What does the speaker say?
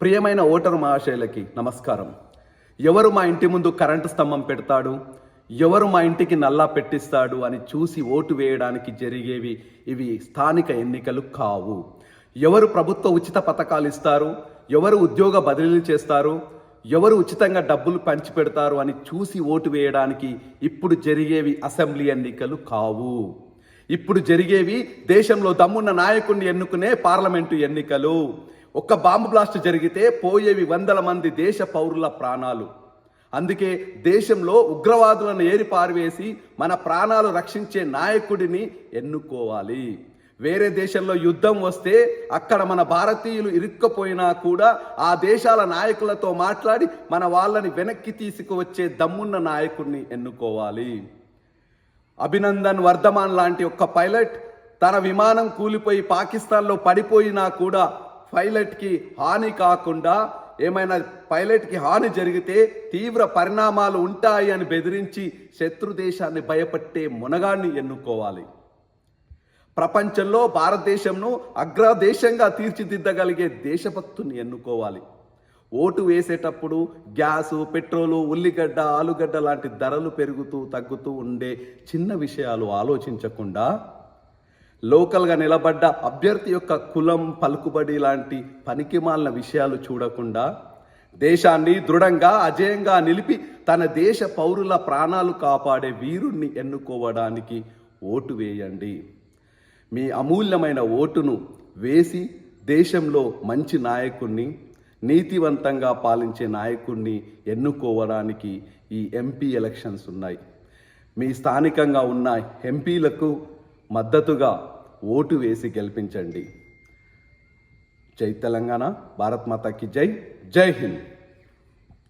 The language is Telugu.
ప్రియమైన ఓటరు మహాశైలకి నమస్కారం. ఎవరు మా ఇంటి ముందు కరెంటు స్తంభం పెడతాడు? ఎవరు మా ఇంటికి నల్లా పెట్టిస్తాడు? అని చూసి ఓటు వేయడానికి జరిగేవి ఇవి స్థానిక ఎన్నికలు కావు. ఎవరు ప్రభుత్వ ఉచిత పథకాలు ఇస్తారు? ఎవరు ఉద్యోగ బదిలీలు చేస్తారు? ఎవరు ఉచితంగా డబ్బులు పంచిపెడతారు? అని చూసి ఓటు వేయడానికి ఇప్పుడు జరిగేవి అసెంబ్లీ ఎన్నికలు కావు. ఇప్పుడు జరిగేవి దేశంలో దమ్మున్న నాయకుడిని ఎన్నుకునే పార్లమెంటు ఎన్నికలు. ఒక్క బాంబు బ్లాస్ట్ జరిగితే పోయేవి వందల మంది దేశ పౌరుల ప్రాణాలు. అందుకే దేశంలో ఉగ్రవాదులను ఏరిపారివేసి మన ప్రాణాలు రక్షించే నాయకుడిని ఎన్నుకోవాలి. వేరే దేశంలో యుద్ధం వస్తే అక్కడ మన భారతీయులు ఇరుక్కపోయినా కూడా ఆ దేశాల నాయకులతో మాట్లాడి మన వాళ్ళని వెనక్కి తీసుకువచ్చే దమ్మున్న నాయకుడిని ఎన్నుకోవాలి. అభినందన్ వర్ధమాన్ లాంటి ఒక్క పైలట్ తన విమానం కూలిపోయి పాకిస్తాన్లో పడిపోయినా కూడా పైలట్కి హాని కాకుండా ఏమైనా పైలట్కి హాని జరిగితే తీవ్ర పరిణామాలు ఉంటాయి అని బెదిరించి శత్రు దేశాన్ని భయపట్టే మునగాన్ని ఎన్నుకోవాలి. ప్రపంచంలో భారతదేశంను అగ్రదేశంగా తీర్చిదిద్దగలిగే దేశభక్తుని ఎన్నుకోవాలి. ఓటు వేసేటప్పుడు గ్యాసు పెట్రోలు ఉల్లిగడ్డ ఆలుగడ్డ లాంటి ధరలు పెరుగుతూ తగ్గుతూ ఉండే చిన్న విషయాలు ఆలోచించకుండా లోకల్గా నిలబడ్డ అభ్యర్థి యొక్క కులం పలుకుబడి లాంటి పనికిమాలిన విషయాలు చూడకుండా దేశాన్ని దృఢంగా అజయంగా నిలిపి తన దేశ పౌరుల ప్రాణాలు కాపాడే వీరుణ్ణి ఎన్నుకోవడానికి ఓటు వేయండి. మీ అమూల్యమైన ఓటును వేసి దేశంలో మంచి నాయకుణ్ణి నీతివంతంగా పాలించే నాయకుణ్ణి ఎన్నుకోవడానికి ఈ ఎంపీ ఎలక్షన్స్ ఉన్నాయి. మీ స్థానికంగా ఉన్న ఎంపీలకు మద్దతుగా ఓటు వేసి గెలిపించండి. జై తెలంగాణ భారత్ మాతాకి జై జై హింద్.